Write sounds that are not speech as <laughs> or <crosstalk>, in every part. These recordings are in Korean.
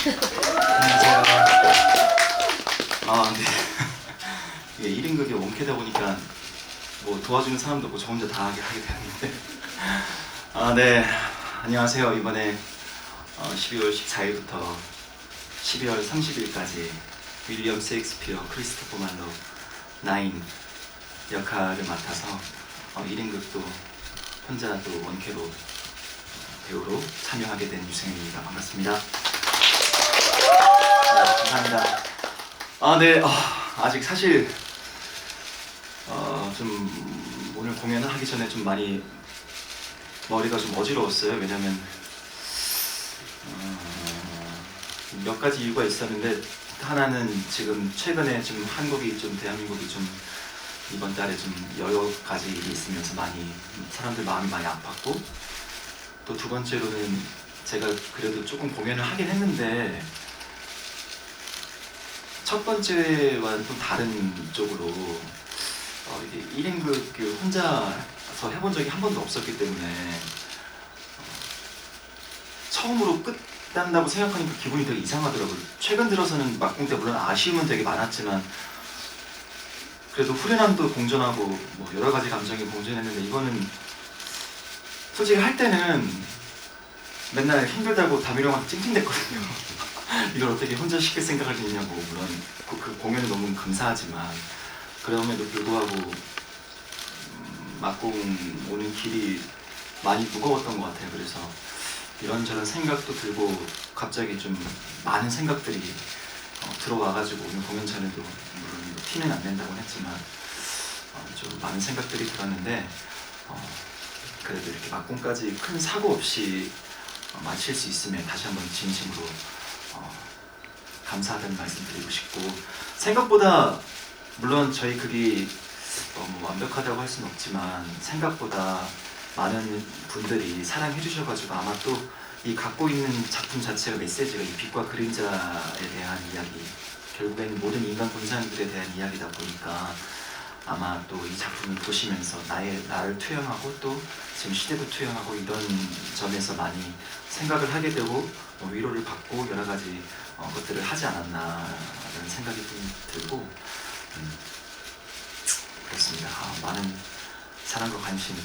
안녕하세요. 아, 네. 이게 1인극이 원캐다 보니까 뭐 도와주는 사람도 없고 저 혼자 다 하게 하게 되는데. 아, 네. 안녕하세요. 이번에 어, 12월 14일부터 12월 30일까지 윌리엄 셰익스피어, 크리스토퍼 말로 나인 역할을 맡아서 어, 1인극도 혼자 또 원캐로 배우로 참여하게 된 유승현입니다. 반갑습니다. 네, 감사합니다. 아, 네. 아, 아직 사실 어, 좀 오늘 공연을 하기 전에 좀 많이 머리가 좀 어지러웠어요. 왜냐면 어, 몇 가지 이유가 있었는데 하나는 지금 최근에 좀 한국이 좀 대한민국이 좀 이번 달에 좀 여러 가지 일이 있으면서 많이 사람들 마음이 많이 아팠고 또 두 번째로는 제가 그래도 조금 공연을 하긴 했는데 첫 번째와는 좀 다른 쪽으로 어, 이게 1인극 그 혼자서 해본 적이 한 번도 없었기 때문에 어, 처음으로 끝난다고 생각하니까 기분이 되게 이상하더라고요. 최근 들어서는 막공 때 물론 아쉬움은 되게 많았지만 그래도 후련함도 공존하고 뭐 여러 가지 감정이 공존했는데 이거는 솔직히 할 때는 맨날 힘들다고 다미령한테 찡찡댔거든요. 이걸 어떻게 혼자 쉽게 생각할 수 있냐고 물론 그, 그 공연이 너무 감사하지만 그럼에도 불구하고 음, 막공 오는 길이 많이 무거웠던 것 같아요. 그래서 이런저런 생각도 들고 갑자기 좀 많은 생각들이 어, 들어와가지고 오늘 공연 전에도 물론 뭐 티는 안 낸다고 했지만 어, 좀 많은 생각들이 들었는데 어, 그래도 이렇게 막공까지 큰 사고 없이 어, 마칠 수 있으면 다시 한번 진심으로 어, 감사하다는 말씀 드리고 싶고 생각보다 물론 저희 극이 너무 완벽하다고 할 수는 없지만 생각보다 많은 분들이 사랑해 주셔가지고 아마 또 이 갖고 있는 작품 자체가 메시지가 이 빛과 그림자에 대한 이야기 결국엔 모든 인간 본산들에 대한 이야기다 보니까 아마 또 이 작품을 보시면서 나의 나를 투영하고 또 지금 시대도 투영하고 이런 점에서 많이 생각을 하게 되고 뭐 위로를 받고 여러 가지 어, 것들을 하지 않았나라는 생각이 좀 들고 음, 그렇습니다. 아, 많은 사랑과 관심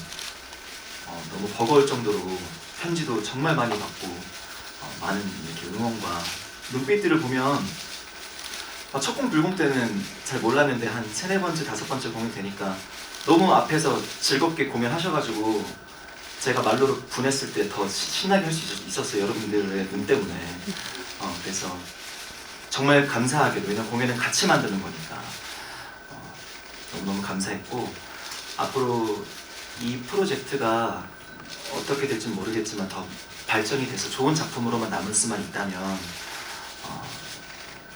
어, 너무 버거울 정도로 편지도 정말 많이 받고 어, 많은 이렇게 응원과 눈빛들을 보면 어, 첫공 불공 때는 잘 몰랐는데 한 세네 번째 다섯 번째 공연 되니까 너무 앞에서 즐겁게 공연하셔가지고 제가 말로로 분했을 때 더 신나게 할 수 있었어요 여러분들의 눈 때문에. 어, 그래서 정말 감사하게도 왜냐면 공연은 같이 만드는 거니까. 어, 너무너무 감사했고 앞으로 이 프로젝트가 어떻게 될지 모르겠지만 더 발전이 돼서 좋은 작품으로만 남을 수만 있다면 어,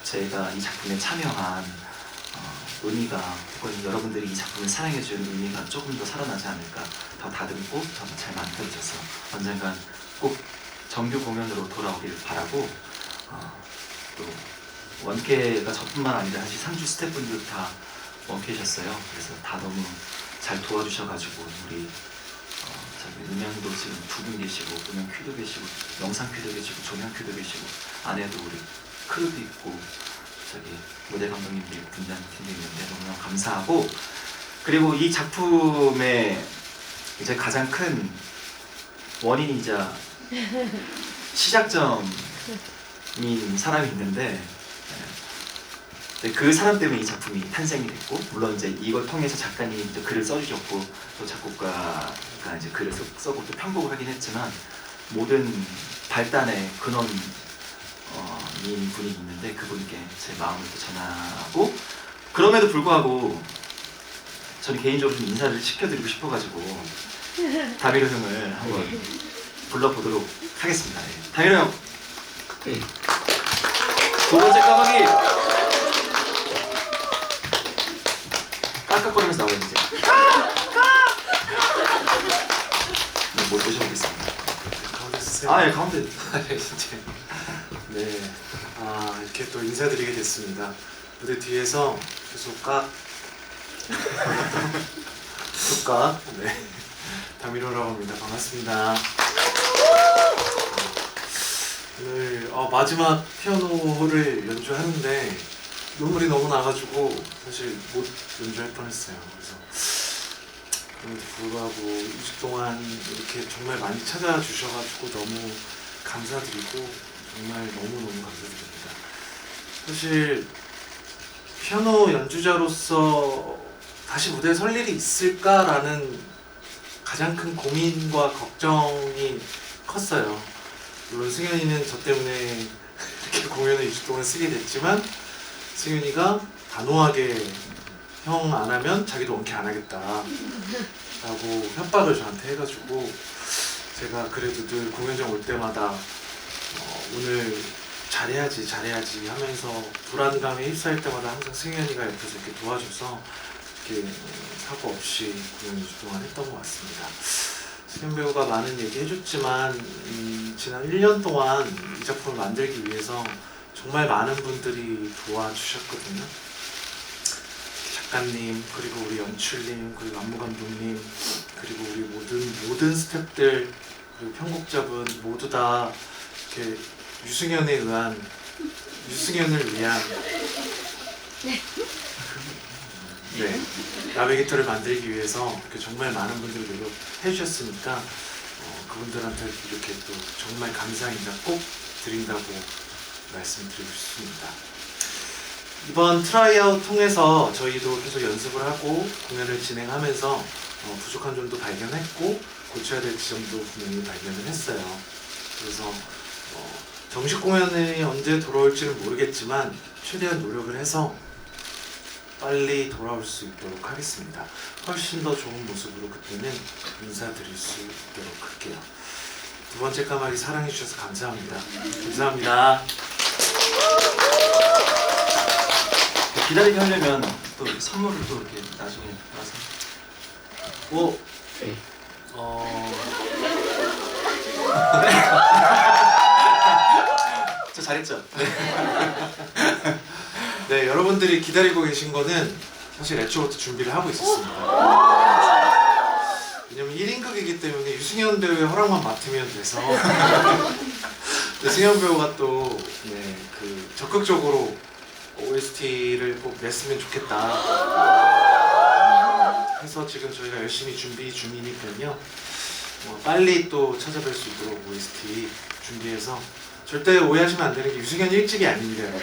제가 이 작품에 참여한 어, 의미가 혹은 여러분들이 이 작품을 사랑해주는 의미가 조금 더 살아나지 않을까 더 다듬고 더 잘 만들어져서 언젠간 꼭 정규 공연으로 돌아오길 바라고 어, 또 원캐가 저뿐만 아니라 사실 상주 스태프분들 다 원캐셨어요. 그래서 다 너무 잘 도와주셔가지고 우리 어, 음향도 지금 두 분 계시고 음향 큐도 계시고 영상 큐도 계시고 조명 큐도 계시고 안에도 우리 크루도 있고 저기 무대 감독님도 있고 분장팀도 있는데 너무너무 감사하고 그리고 이 작품의 이제 가장 큰 원인이자 시작점인 사람이 있는데 네, 그 사람 때문에 이 작품이 탄생이 됐고 물론 이제 이걸 통해서 작가님이 이제 글을 써주셨고 또 작곡가가 이제 글을 써, 써고 또 편곡을 하긴 했지만 모든 발단의 근원 어, 인 분이 있는데 그분께 제 마음을 또 전하고 그럼에도 불구하고 저는 개인적으로 좀 인사를 시켜드리고 싶어가지고 <laughs> 다미로 형을 한번 불러보도록 하겠습니다. 예. 다미로 형. 두 번째 까마귀. 깍깍거리면서 나오는 이제. 네, 뭐 모셔보겠습니다. 가운데 쓰세요. 아, 예, 가운데. 네, <laughs> 진짜. 네, 아 이렇게 또 인사드리게 됐습니다. 무대 뒤에서 계속 깍, 깍. 네, 다미로라고 합니다. 반갑습니다. 오늘 어, 마지막 피아노를 연주하는데 눈물이 너무 나가지고 사실 못 연주할 뻔했어요. 그래서 그럼에도 불구하고 2주 동안 이렇게 정말 많이 찾아주셔가지고 너무 감사드리고 정말 너무너무 감사드립니다. 사실 피아노 연주자로서 다시 무대에 설 일이 있을까라는 가장 큰 고민과 걱정이 컸어요. 물론 승현이는 저 때문에 <laughs> 이렇게 공연을 2주 동안 쓰게 됐지만 승현이가 단호하게 형 안 하면 자기도 원케 안 하겠다 라고 <laughs> 협박을 저한테 해가지고 제가 그래도 늘 공연장 올 때마다 어, 오늘 잘해야지 잘해야지 하면서 불안감에 휩싸일 때마다 항상 승현이가 옆에서 이렇게 도와줘서 이렇게 사고 없이 공연 2주 동안 했던 것 같습니다. 승현 배우가 많은 얘기 해줬지만 음, 지난 1년 동안 이 작품을 만들기 위해서 정말 많은 분들이 도와주셨거든요. 작가님 그리고 우리 연출님 그리고 안무 감독님 그리고 우리 모든 모든 스태프들 그리고 편곡자분 모두 다 이렇게 유승현에 의한 유승현을 위한 네 나비기터를 만들기 위해서 정말 많은 분들이 노력해 주셨으니까 어, 그분들한테 이렇게 또 정말 감사 인사 꼭 드린다고 말씀드리고 싶습니다. 이번 트라이아웃 통해서 저희도 계속 연습을 하고 공연을 진행하면서 어, 부족한 점도 발견했고 고쳐야 될 지점도 분명히 발견을 했어요. 그래서 어, 정식 공연이 언제 돌아올지는 모르겠지만 최대한 노력을 해서 빨리 돌아올 수 있도록 하겠습니다. 훨씬 더 좋은 모습으로 그때는 인사드릴 수 있도록 할게요. 두 번째 까마귀 사랑해 주셔서 감사합니다. 감사합니다. 기다리게 하려면 또 선물을 또 이렇게 나중에 와서 뭐, 어, 저 <laughs> 잘했죠? <laughs> 네, 여러분들이 기다리고 계신 거는 사실 애초부터 준비를 하고 있었습니다. 왜냐면 1인극이기 때문에 유승현 배우의 허락만 맡으면 돼서 <laughs> 근데 승현 배우가 또 네, 그 적극적으로 OST를 꼭 냈으면 좋겠다 해서 지금 저희가 열심히 준비 중이니까요. 어, 빨리 또 찾아뵐 수 있도록 OST 준비해서 절대 오해하시면 안 되는 게 유승현 1집이 아닙니다, 여러분.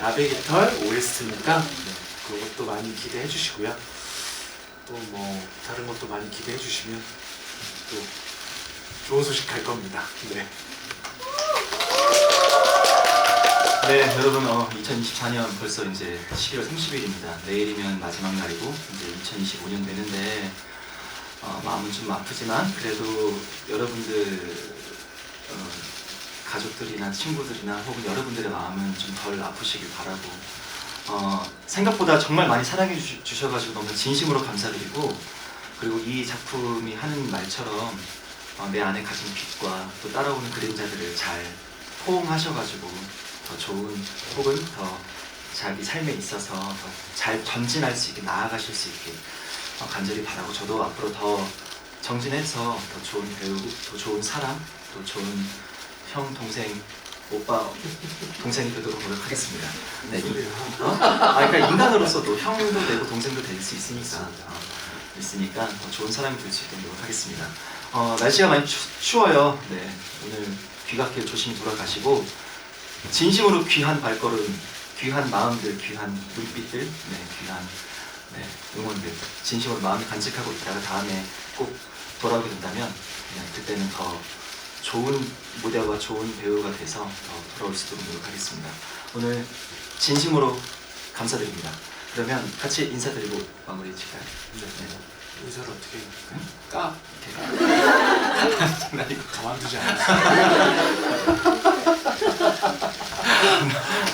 라베기털 OST니까 네, 그것도 많이 기대해 주시고요. 또 뭐 다른 것도 많이 기대해 주시면 또 좋은 소식 갈 겁니다. 네. 네, 여러분, 어, 2024년 벌써 이제 11월 30일입니다. 내일이면 마지막 날이고 이제 2025년 되는데 어, 마음은 좀 아프지만 그래도 여러분들 어, 가족들이나 친구들이나 혹은 여러분들의 마음은 좀 덜 아프시길 바라고 어, 생각보다 정말 많이 사랑해 주, 주셔 가지고 너무 진심으로 감사드리고 그리고 이 작품이 하는 말처럼 어, 내 안에 가진 빛과 또 따라오는 그림자들을 잘 포옹하셔가지고 더 좋은 혹은 더 자기 삶에 있어서 더 잘 전진할 수 있게 나아가실 수 있게 어, 간절히 바라고 저도 앞으로 더 정진해서 더 좋은 배우, 더 좋은 사람, 더 좋은 형, 동생, 오빠, 동생이 되도록 노력하겠습니다. 네, 이- 소리야. 어? 아, 그러니까 인간으로서도 형도 되고 동생도 될 수 있으니까 어, 있으니까 더 좋은 사람이 될 수 있도록 노력하겠습니다. 어, 날씨가 많이 추, 추워요. 네, 오늘 귀갓길 조심히 돌아가시고 진심으로 귀한 발걸음, 귀한 마음들, 귀한 눈빛들, 네, 귀한 네, 응원들 진심으로 마음을 간직하고 있다가 다음에 꼭 돌아오게 된다면 그때는 더 좋은 무대와 좋은 배우가 돼서 더 돌아올 수 있도록 노력하겠습니다. 오늘 진심으로 감사드립니다. 그러면 같이 인사드리고 마무리 질까요? 네. 인사를 어떻게 해요? 까. 나 이거 가만두지 않았어요.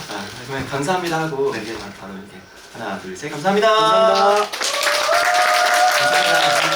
아, 그러면 감사합니다 하고 이제 바로 이렇게 하나 둘 셋 감사합니다. 감사합니다.